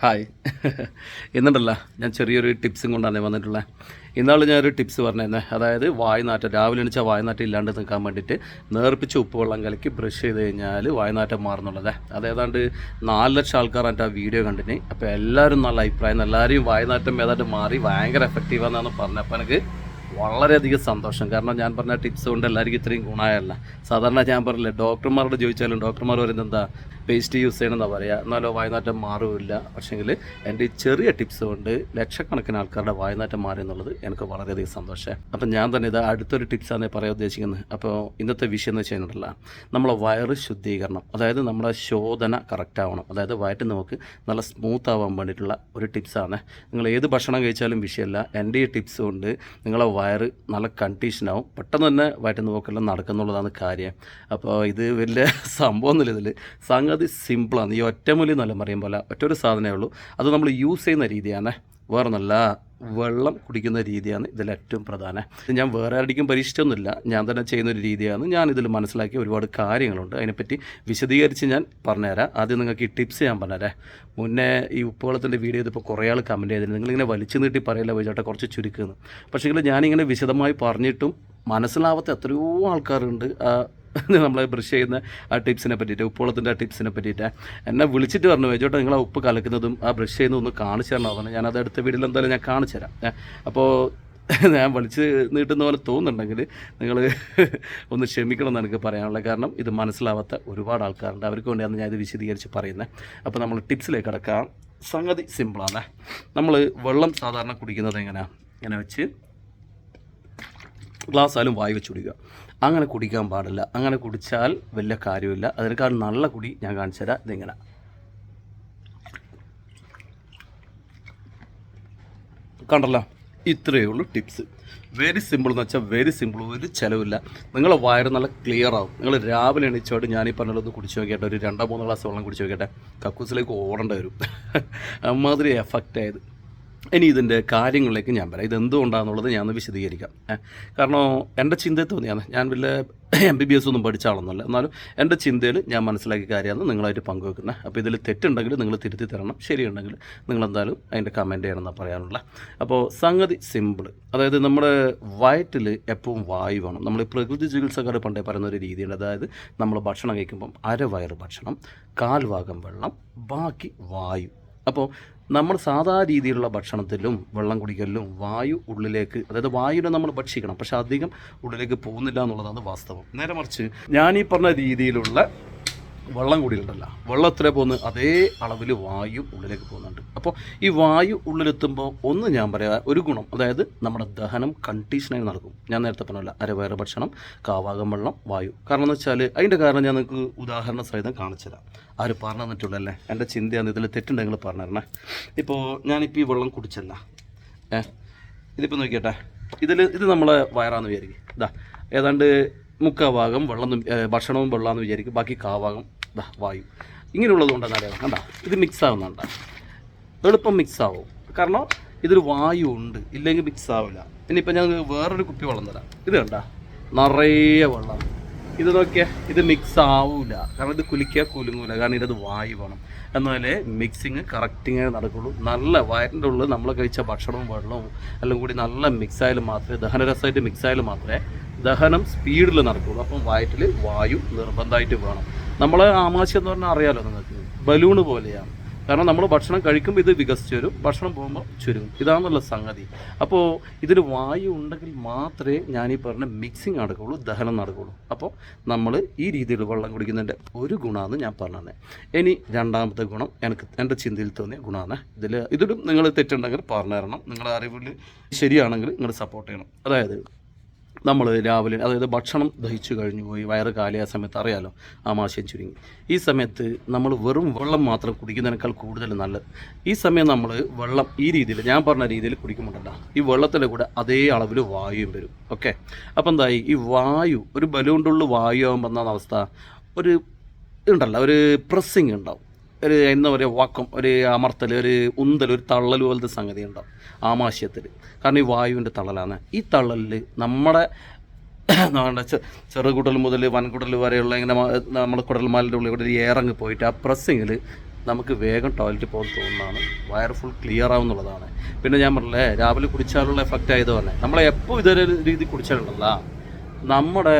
Hi. എന്നുണ്ടല്ല ഞാൻ ചെറിയൊരു ടിപ്സും കൊണ്ടാണ് വന്നിട്ടുള്ളത് ഇന്നാൾ ഞാനൊരു ടിപ്സ് പറഞ്ഞിരുന്നത് അതായത് വായനാറ്റം രാവിലെ എണിച്ച വായനാറ്റം ഇല്ലാണ്ട് നിൽക്കാൻ വേണ്ടിയിട്ട് നേർപ്പിച്ച് ഉപ്പുവെള്ളം കലക്കി ബ്രഷ് ചെയ്ത് കഴിഞ്ഞാൽ വായനാറ്റം മാറുന്നുള്ളത് അതേതാണ്ട് നാല് ലക്ഷം ആൾക്കാർ എന്റെ ആ വീഡിയോ കണ്ടിന്. അപ്പോൾ എല്ലാവരും നല്ല അഭിപ്രായം എല്ലാവരെയും വായനാറ്റം ഏതാണ്ട് മാറി ഭയങ്കര എഫക്റ്റീവാണെന്നാണ് പറഞ്ഞത്. അപ്പോൾ എനിക്ക് വളരെയധികം സന്തോഷം. കാരണം ഞാൻ പറഞ്ഞ ടിപ്സ് കൊണ്ട് എല്ലാവർക്കും ഇത്രയും ഗുണമായല്ല സാധാരണ ഞാൻ പറഞ്ഞില്ലേ ഡോക്ടർമാരോട് ചോദിച്ചാലും ഡോക്ടർമാർ പറയുന്നത് എന്താ പേസ്റ്റ് യൂസ് ചെയ്യണമെന്നാണ് പറയുക എന്നാലോ വായനാറ്റം മാറില്ല പക്ഷേങ്കിൽ എന്റെ ഈ ചെറിയ ടിപ്സ് കൊണ്ട് ലക്ഷക്കണക്കിന് ആൾക്കാരുടെ വായനാറ്റം മാറി എന്നുള്ളത് എനിക്ക് വളരെയധികം സന്തോഷം. അപ്പം ഞാൻ തന്നെ ഇത് അടുത്തൊരു ടിപ്സാണ് പറയാൻ ഉദ്ദേശിക്കുന്നത്. അപ്പോൾ ഇന്നത്തെ വിഷയം എന്ന് വെച്ച് നമ്മളെ വയറ് ശുദ്ധീകരണം അതായത് നമ്മളെ ശോധന കറക്റ്റ് ആവണം. അതായത് വയറ്റ് നമുക്ക് നല്ല സ്മൂത്ത് ആവാൻ വേണ്ടിയിട്ടുള്ള ഒരു ടിപ്സാണ് നിങ്ങൾ ഏത് ഭക്ഷണം കഴിച്ചാലും വിഷയമല്ല. എന്റെ ഈ ടിപ്സ് കൊണ്ട് നിങ്ങളെ വയറ് നല്ല കണ്ടീഷനാവും പെട്ടെന്ന് തന്നെ വയറ്റ് നോക്കെല്ലാം നടക്കുന്നുള്ളതാണ് കാര്യം. അപ്പോൾ ഇത് വലിയ സംഭവമൊന്നുമില്ല ഇതിൽ സംഗതി സിമ്പിളാണ് ഈ ഒറ്റമൂലി എന്നല്ല പറയും പോലെ ഒറ്റ ഒരു സാധനമേ ഉള്ളൂ. അത് നമ്മൾ യൂസ് ചെയ്യുന്ന രീതിയാണ്. വേറെ നല്ല വെള്ളം കുടിക്കുന്ന രീതിയാണ് ഇതിൽ ഏറ്റവും പ്രധാനം. ഞാൻ വേറെ ആരുടെയും പരീക്ഷിച്ചൊന്നുമില്ല. ഞാൻ തന്നെ ചെയ്യുന്ന ഒരു രീതിയാണ്. ഞാൻ ഇതിൽ മനസ്സിലാക്കിയ ഒരുപാട് കാര്യങ്ങളുണ്ട്. അതിനെപ്പറ്റി വിശദീകരിച്ച് ഞാൻ പറഞ്ഞുതരാം. ആദ്യം നിങ്ങൾക്ക് ഈ ടിപ്സ് ഞാൻ പറഞ്ഞുതരാം. മുന്നേ ഈ ഉപ്പുവെള്ളത്തിന്റെ വീഡിയോ ഇതിപ്പോൾ കുറേ ആൾ കമന്റ് ചെയ്തിരുന്നു. നിങ്ങളിങ്ങനെ വലിച്ചു നീട്ടി പറയില്ല വൈചേട്ടാ കുറച്ച് ചുരുക്കുന്നു പക്ഷേ ഞാനിങ്ങനെ വിശദമായി പറഞ്ഞിട്ടും മനസ്സിലാവാത്ത എത്രയോ ആൾക്കാരുണ്ട്. ആ നമ്മളെ ബ്രഷ് ചെയ്യുന്ന ആ ടിപ്സിനെ പറ്റിയിട്ട് ഉപ്പുവെള്ളത്തിന്റെ ആ ടിപ്സിനെ പറ്റിയിട്ട്. എന്നെ വിളിച്ചിട്ട് പറഞ്ഞു വെച്ചോട്ടെ നിങ്ങൾ ഉപ്പ് കലക്കുന്നതും ആ ബ്രഷ് ചെയ്യുന്നതും ഒന്ന് കാണിച്ചു തരണം ഞാനത് അടുത്ത വീട്ടിൽ എന്തായാലും ഞാൻ കാണിച്ചു തരാം. അപ്പോൾ ഞാൻ വലിച്ച് നീട്ടുന്ന പോലെ തോന്നുന്നുണ്ടെങ്കിൽ നിങ്ങൾ ഒന്ന് ക്ഷമിക്കണം എന്ന് എനിക്ക് പറയാനുള്ളത് കാരണം ഇത് മനസ്സിലാവാത്ത ഒരുപാട് ആൾക്കാരുണ്ട്. അവർക്ക് വേണ്ടിയാണ് ഞാൻ ഇത് വിശദീകരിച്ച് പറയുന്നത്. അപ്പോൾ നമ്മൾ ടിപ്സിലേക്ക് കിടക്കാം. സംഗതി സിമ്പിളാണ്. നമ്മൾ വെള്ളം സാധാരണ കുടിക്കുന്നത് എങ്ങനെയാണ് ഇങ്ങനെ വെച്ച് ഗ്ലാസ് ആയാലും വായി വെച്ച് കുടിക്കുക. അങ്ങനെ കുടിക്കാൻ പാടില്ല. അങ്ങനെ കുടിച്ചാൽ വലിയ കാര്യമില്ല. അതിനേക്കാൾ നല്ല കുടി ഞാൻ കാണിച്ചു തരാം. ഇതിങ്ങനെ. കണ്ടല്ലോ? ഇത്രയേ ഉള്ളൂ ടിപ്സ്. വെരി സിമ്പിൾ എന്ന് വെച്ചാൽ വെരി സിമ്പിൾ ഒരു ചിലവില്ല. നിങ്ങളെ വയറ് നല്ല ക്ലിയർ ആവും. നിങ്ങൾ രാവിലെ എണീച്ചോട്ട് ഞാൻ ഈ പറഞ്ഞതൊന്ന് കുടിച്ച് നോക്കിയിട്ട് ഒരു രണ്ടോ മൂന്നോ ഗ്ലാസ് വെള്ളം കുടിച്ച് നോക്കിയിട്ട് കക്കൂസിലേക്ക് ഓടേണ്ടി വരും. അമ്മാതിരി എഫക്റ്റ് ആയത്. ഇനി ഇതിന്റെ കാര്യങ്ങളിലേക്ക് ഞാൻ പറയാം ഇതെന്തുകൊണ്ടാണെന്നുള്ളത് ഞാനൊന്ന് വിശദീകരിക്കാം. കാരണം എന്റെ ചിന്തയിൽ തോന്നിയാണ്. ഞാൻ വലിയ എം ബി ബി എസ് ഒന്നും പഠിച്ച ആളൊന്നുമല്ല. എന്നാലും എന്റെ ചിന്തയിൽ ഞാൻ മനസ്സിലാക്കിയ കാര്യമാണ് നിങ്ങളായിട്ട് പങ്കുവെക്കുന്നത് അപ്പോൾ ഇതിൽ തെറ്റുണ്ടെങ്കിൽ നിങ്ങൾ തിരുത്തി തരണം. ശരിയുണ്ടെങ്കിൽ നിങ്ങളെന്തായാലും അതിന്റെ കമന്റ് ചെയ്യണമെന്നാണ് പറയാനുള്ള. അപ്പോൾ സംഗതി സിമ്പിൾ അതായത് നമ്മുടെ വയറ്റിൽ എപ്പോഴും വായു വേണം. നമ്മൾ പ്രകൃതി ചികിത്സക്കാർ പണ്ടേ പറയുന്ന ഒരു രീതിയുണ്ട്. അതായത് നമ്മൾ ഭക്ഷണം കഴിക്കുമ്പം അരവയറ് ഭക്ഷണം കാൽഭാഗം വെള്ളം ബാക്കി വായു. അപ്പോൾ നമ്മൾ സാധാ രീതിയിലുള്ള ഭക്ഷണത്തിലും വെള്ളം കുടിക്കലിലും വായു ഉള്ളിലേക്ക് അതായത് വായുവിനെ നമ്മൾ ഭക്ഷിക്കണം. പക്ഷെ അധികം ഉള്ളിലേക്ക് പോകുന്നില്ല എന്നുള്ളതാണ് വാസ്തവം. നേരെ മറിച്ച് ഞാൻ ഈ പറഞ്ഞ രീതിയിലുള്ള വെള്ളം കൂടിയിട്ടുണ്ടല്ലോ. വെള്ളത്തിലെ പോകുന്ന അതേ അളവിൽ വായു ഉള്ളിലേക്ക് പോകുന്നുണ്ട്. അപ്പോൾ ഈ വായു ഉള്ളിലെത്തുമ്പോൾ ഒന്ന് ഞാൻ പറയാം ഒരു ഗുണം. അതായത് നമ്മുടെ ദഹനം കണ്ടീഷനായി നടക്കും ഞാൻ നേരത്തെ പറഞ്ഞല്ല അരവയറ് ഭക്ഷണം കാവാകം വെള്ളം വായു. കാരണം എന്ന് വെച്ചാൽ അതിന്റെ കാരണം ഞാൻ നിങ്ങൾക്ക് ഉദാഹരണ സഹിതം കാണിച്ചു തരാം. ആര് പറഞ്ഞു തന്നിട്ടുള്ളല്ലേ എന്റെ ചിന്തയാണ് ഇതിൽ തെറ്റുണ്ടെങ്കിൽ പറഞ്ഞു തരണേ ഇപ്പോൾ ഞാനിപ്പോൾ ഈ വെള്ളം കുടിച്ചല്ല. ഏ? ഇതിപ്പോൾ നോക്കിയട്ടെ. ഇതിൽ ഇത് നമ്മളെ വയറാന്ന് വിചാരിക്കും. ഇതാ ഏതാണ്ട് മുക്കാ ഭാഗം വെള്ളം ഭക്ഷണവും വെള്ളമാണെന്ന് വിചാരിക്കും. ബാക്കി കാഭാഗം ഇതാ വായു. ഇങ്ങനെയുള്ളത് കൊണ്ടാണ് അറിയാം കണ്ട ഇത് മിക്സ് ആവുന്നുണ്ട് എളുപ്പം മിക്സ് ആവും. കാരണം ഇതിൽ വായു ഉണ്ട് ഇല്ലെങ്കിൽ മിക്സ് ആവില്ല. ഇനിയിപ്പോൾ ഞാൻ വേറൊരു കുപ്പി വെള്ളം തരാം. ഇത് കണ്ട നിറയെ വെള്ളം. ഇത് നോക്കിയാൽ ഇത് മിക്സ് ആവില്ല കാരണം ഇത് കുലിക്കുക കുലുങ്ങൂല. കാരണം ഇതിനത് വായു വേണം. എന്നാലേ മിക്സിങ് കറക്റ്റിങ് നടക്കുള്ളൂ. നല്ല വയറിന്റെ ഉള്ളിൽ നമ്മൾ കഴിച്ച ഭക്ഷണവും വെള്ളവും എല്ലാം കൂടി നല്ല മിക്സ് ആയാലും മാത്രമേ ദഹനരസമായിട്ട് മിക്സ് ആയാലും മാത്രമേ ദഹനം സ്പീഡിൽ നടക്കുള്ളൂ. അപ്പം വയറ്റിൽ വായു നിർബന്ധമായിട്ട് വേണം. നമ്മൾ ആമാശയം എന്ന് പറഞ്ഞാൽ അറിയാലോ നിങ്ങൾക്ക്? ബലൂണ് പോലെയാണ്. കാരണം നമ്മൾ ഭക്ഷണം കഴിക്കുമ്പോൾ ഇത് വികസിച്ച് വരും ഭക്ഷണം പോകുമ്പോൾ ചുരുങ്ങും. ഇതാണെന്നുള്ള സംഗതി. അപ്പോൾ ഇതിൽ വായു ഉണ്ടെങ്കിൽ മാത്രമേ ഞാൻ ഈ പറഞ്ഞ മിക്സിങ് നടക്കുകയുള്ളൂ ദഹനം നടക്കുകയുള്ളൂ അപ്പോൾ നമ്മൾ ഈ രീതിയിൽ വെള്ളം കുടിക്കുന്നതിന്റെ ഒരു ഗുണമാണ് ഞാൻ പറഞ്ഞത് ഇനി രണ്ടാമത്തെ ഗുണം എനിക്ക് എന്റെ ചിന്തയിൽ തോന്നിയ ഗുണമാണ് ഇതിൽ ഇതിലും നിങ്ങൾ തെറ്റുണ്ടെങ്കിൽ പറഞ്ഞു തരണം നിങ്ങളുടെ അറിവിൽ ശരിയാണെങ്കിൽ നിങ്ങൾ സപ്പോർട്ട് ചെയ്യണം. അതായത് നമ്മൾ രാവിലെ അതായത് ഭക്ഷണം ദഹിച്ചു കഴിഞ്ഞു പോയി വയറ് കാലിയ സമയത്ത് അറിയാലോ ആമാശയം ചുരുങ്ങി. ഈ സമയത്ത് നമ്മൾ വെറും വെള്ളം മാത്രം കുടിക്കുന്നതിനേക്കാൾ കൂടുതൽ നല്ലത്. ഈ സമയം നമ്മൾ വെള്ളം ഈ രീതിയിൽ ഞാൻ പറഞ്ഞ രീതിയിൽ കുടിക്കുമ്പോണ്ടല്ല ഈ വെള്ളത്തിന്റെ കൂടെ അതേ അളവിൽ വായുവും വരും. ഓക്കെ? അപ്പോൾ എന്തായി? ഈ വായു ഒരു ബലൂണിന്റെ ഉള്ളിൽ വായു ആകുമ്പോൾ എന്നാണ് അവസ്ഥ ഒരു ഉണ്ടല്ലോ ഒരു പ്രസ്സിങ് ഉണ്ടാവും. ഒരു എന്താ പറയുക വാക്കം ഒരു അമർത്തൽ ഒരു ഉന്തൽ ഒരു തള്ളൽ പോലത്തെ സംഗതി ഉണ്ടാവും ആമാശയത്തിൽ. കാരണം ഈ വായുവിന്റെ തള്ളലാണ്. ഈ തള്ളലിൽ നമ്മുടെ നമ്മുടെ ചെറുകുടൽ മുതൽ വൻകുടൽ വരെയുള്ള ഇങ്ങനെ നമ്മൾ കുടൽമാലിന്റെ ഉള്ളിൽ കൂടെ എയറങ്ങ് പോയിട്ട് ആ പ്രസ്സിങ്ങിൽ നമുക്ക് വേഗം ടോയ്ലറ്റ് പോകാൻ തോന്നുന്നതാണ്. വയർ ഫുൾ ക്ലിയർ ആവുന്നുള്ളതാണ്. പിന്നെ ഞാൻ പറഞ്ഞില്ലേ രാവിലെ കുടിച്ചാലുള്ള എഫക്റ്റ് ആയത് തന്നെ നമ്മളെപ്പോൾ ഇതൊരു രീതി കുടിച്ചാലുണ്ടല്ല. നമ്മുടെ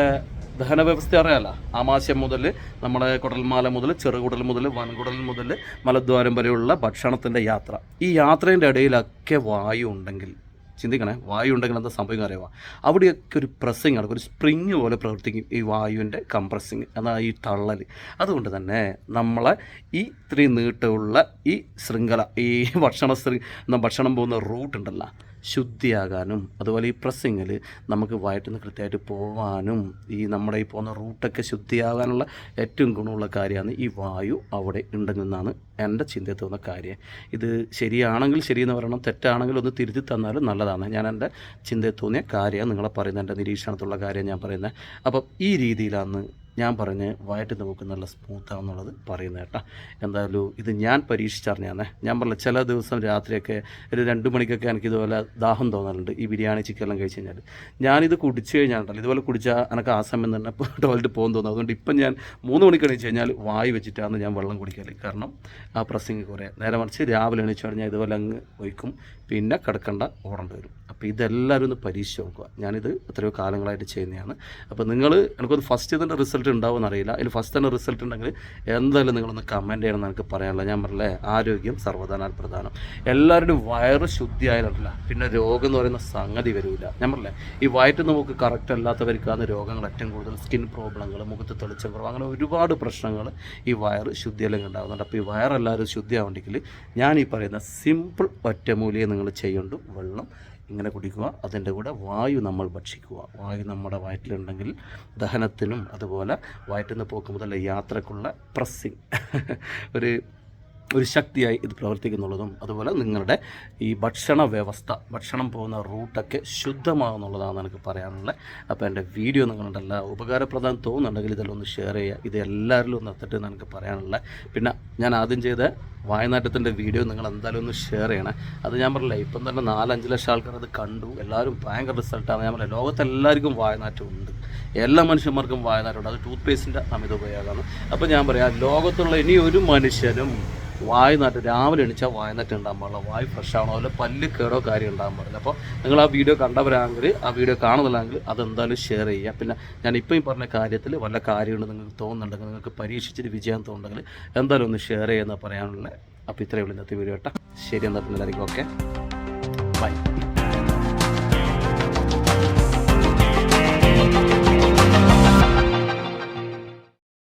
ദഹന വ്യവസ്ഥ അറിയാലോ. ആമാശയം മുതൽ നമ്മുടെ കുടൽമാല മുതൽ ചെറുകുടൽ മുതൽ വൻകുടൽ മുതൽ മലദ്വാരം വരെയുള്ള ഭക്ഷണത്തിന്റെ യാത്ര. ഈ യാത്രേന്റെ ഇടയിലൊക്കെ വായു ഉണ്ടെങ്കിൽ ചിന്തിക്കണേ വായു ഉണ്ടെങ്കിൽ എന്താ സംഭവം അറിയാം അവിടെയൊക്കെ ഒരു പ്രസ്സിങ് നടക്കും ഒരു സ്പ്രിങ് പോലെ പ്രവർത്തിക്കും ഈ വായുവിന്റെ കംപ്രസിങ് എന്നാൽ ഈ തള്ളൽ അതുകൊണ്ട് തന്നെ നമ്മളെ ഈ ഇത്രയും നീട്ടമുള്ള ഈ ശൃംഖല ഈ ഭക്ഷണ ശൃ ഭക്ഷണം പോകുന്ന റൂട്ട് ഉണ്ടല്ലോ ശുദ്ധിയാകാനും അതുപോലെ ഈ പ്രസ്സിങ്ങിൽ നമുക്ക് വയറ്റിൽ നിന്ന് കൃത്യമായിട്ട് പോകാനും ഈ നമ്മുടെ ഈ പോകുന്ന റൂട്ടൊക്കെ ശുദ്ധിയാകാനുള്ള ഏറ്റവും ഗുണമുള്ള കാര്യമാണ് ഈ വായു അവിടെ ഉണ്ടെന്നാണ് എന്റെ ചിന്തയിൽ തോന്നുന്ന കാര്യം. ഇത് ശരിയാണെങ്കിൽ ശരിയെന്ന് പറയണം തെറ്റാണെങ്കിൽ ഒന്ന് തിരുത്തി തന്നാലും നല്ലതാണ്. ഞാൻ എന്റെ ചിന്തയിൽ തോന്നിയ കാര്യമാണ് നിങ്ങളെ പറയുന്നത് എന്റെ നിരീക്ഷണത്തിലുള്ള കാര്യം ഞാൻ പറയുന്നത്. അപ്പം ഈ രീതിയിലാണ് ഞാൻ പറഞ്ഞ് വയറ്റ് നമുക്ക് നല്ല സ്മൂത്താണെന്നുള്ളത് പറയുന്നത് കേട്ടോ. എന്തായാലും ഇത് ഞാൻ പരീക്ഷിച്ചറിഞ്ഞാന്നേ. ഞാൻ പറഞ്ഞ ചില ദിവസം രാത്രിയൊക്കെ ഒരു രണ്ട് മണിക്കൊക്കെ എനിക്ക് ഇതുപോലെ ദാഹം തോന്നലുണ്ട് ഈ ബിരിയാണി ചിക്കൻ ചിക്കനെല്ലാം കഴിച്ച് കഴിഞ്ഞാൽ ഞാനിത് കുടിച്ചു കഴിഞ്ഞാൽ ഇതുപോലെ കുടിച്ചാൽ എനിക്ക് ആ സമയം തന്നെ ടോയ്ലറ്റ് പോകാൻ തോന്നും. അതുകൊണ്ട് ഇപ്പം ഞാൻ മൂന്ന് മണിക്ക് എണീച്ച് കഴിഞ്ഞാൽ വായി വെച്ചിട്ടാണ് ഞാൻ വെള്ളം കുടിക്കൽ. കാരണം ആ പ്രസ്സിങ് കുറേ നേരെ മറിച്ച് രാവിലെ എണീച്ച് കഴിഞ്ഞാൽ ഇതുപോലെ അങ്ങ് ഒഴിക്കും. പിന്നെ കിടക്കേണ്ട ഓടേണ്ടി വരും. അപ്പോൾ ഇതെല്ലാവരും ഒന്ന് പരീക്ഷിച്ച് നോക്കുക. ഞാനിത് എത്രയോ കാലങ്ങളായിട്ട് ചെയ്യുന്നതാണ്. അപ്പോൾ നിങ്ങൾ എനിക്കൊന്ന് ഫസ്റ്റ് ഇതിന്റെ റിസൾട്ട് ഉണ്ടാവുമെന്ന് അറിയില്ല അതിൽ ഫസ്റ്റ് തന്നെ റിസൾട്ട് ഉണ്ടെങ്കിൽ എന്തായാലും നിങ്ങളൊന്ന് കമന്റ് ചെയ്യണം എന്ന് എനിക്ക് പറയാനുള്ള ഞാൻ പറഞ്ഞില്ലേ ആരോഗ്യം സർവധാനാൽ പ്രധാനം. എല്ലാവരുടെയും വയറ് ശുദ്ധിയായാലല്ല പിന്നെ രോഗം എന്ന് പറയുന്ന സംഗതി വരില്ല ഞാൻ പറഞ്ഞില്ലേ ഈ വയറ്റ് നമുക്ക് കറക്റ്റ് അല്ലാത്തവർക്കാണ് രോഗങ്ങൾ ഏറ്റവും കൂടുതൽ സ്കിൻ പ്രോബ്ലങ്ങൾ മുഖത്ത് തെളിച്ചം കുറവ് അങ്ങനെ ഒരുപാട് പ്രശ്നങ്ങൾ ഈ വയറ് ശുദ്ധിയില്ലെങ്കിൽ ഉണ്ടാകുന്നുണ്ട് അപ്പോൾ ഈ വയറെല്ലാവരും ശുദ്ധിയാവണ്ടെങ്കിൽ ഞാൻ ഈ പറയുന്ന സിമ്പിൾ ഒറ്റമൂലിയെ നിങ്ങൾ ചെയ്യേണ്ടു വെള്ളം ഇങ്ങനെ കുടിക്കുക. അതിന്റെ കൂടെ വായു നമ്മൾ ഭക്ഷിക്കുക. വായു നമ്മുടെ വയറ്റിലുണ്ടെങ്കിൽ ദഹനത്തിനും അതുപോലെ വയറ്റിൽ നിന്ന് പോക്ക് മുതൽ യാത്രക്കുള്ള പ്രസ്സിങ്. ഒരു ഒരു ശക്തിയായി ഇത് പ്രവർത്തിക്കുന്നുള്ളതും അതുപോലെ നിങ്ങളുടെ ഈ ഭക്ഷണ വ്യവസ്ഥ ഭക്ഷണം പോകുന്ന റൂട്ടൊക്കെ ശുദ്ധമാകുന്നുള്ളതാണ് എനിക്ക് പറയാനുള്ളത്. അപ്പോൾ എന്റെ വീഡിയോ നിങ്ങളുണ്ടല്ല ഉപകാരപ്രദം തോന്നുന്നുണ്ടെങ്കിൽ ഇതെല്ലാം ഒന്ന് ഷെയർ ചെയ്യുക. ഇത് എല്ലാവരിലും ഒന്ന് എത്തിട്ട് എനിക്ക് പറയാനുള്ളത്. പിന്നെ ഞാൻ ആദ്യം ചെയ്ത വായനാട്ടത്തിന്റെ വീഡിയോ നിങ്ങൾ എന്തായാലും ഒന്ന് ഷെയർ ചെയ്യണം. അത് ഞാൻ പറഞ്ഞില്ല ഇപ്പം തന്നെ നാലഞ്ച് ലക്ഷം ആൾക്കാർ അത് കണ്ടു. എല്ലാവരും ഭയങ്കര റിസൾട്ടാണ്. ഞാൻ പറയാം ലോകത്തെല്ലാവർക്കും വായനാറ്റം ഉണ്ട്. എല്ലാ മനുഷ്യന്മാർക്കും വായനാറ്റമുണ്ട് അത് ടൂത്ത് പേസ്റ്റിന്റെ അമിത ഉപയോഗമാണ്. അപ്പോൾ ഞാൻ പറയാം ലോകത്തുള്ള ഇനി ഒരു മനുഷ്യനും വായുനാറ്റ് രാവിലെ എണീച്ചാൽ വായുനാറ്റ് ഉണ്ടാകാൻ പാടില്ല. വായു ഫ്രഷ് ആവണോ. അതുപോലെ പല്ല് കേടോ കാര്യം ഉണ്ടാകാൻ പാടില്ല. അപ്പോൾ നിങ്ങൾ ആ വീഡിയോ കണ്ടവരാണെങ്കിൽ ആ വീഡിയോ കാണുന്നില്ലെങ്കിൽ അതെന്തായാലും ഷെയർ ചെയ്യുക. പിന്നെ ഞാൻ ഇപ്പം ഈ പറഞ്ഞ കാര്യത്തിൽ വല്ല കാര്യമുണ്ട് നിങ്ങൾക്ക് തോന്നുന്നുണ്ടെങ്കിൽ നിങ്ങൾക്ക് പരീക്ഷിച്ചിട്ട് വിജയം തോന്നുന്നുണ്ടെങ്കിൽ എന്തായാലും ഒന്ന് ഷെയർ ചെയ്യുന്ന പറയാനുള്ള അപ്പോൾ ഇത്രയുള്ള ഇന്നത്തെ വീഡിയോ കേട്ടോ. ശരി എന്നാൽ പിന്നെ എല്ലാവർക്കും ഓക്കെ ബൈ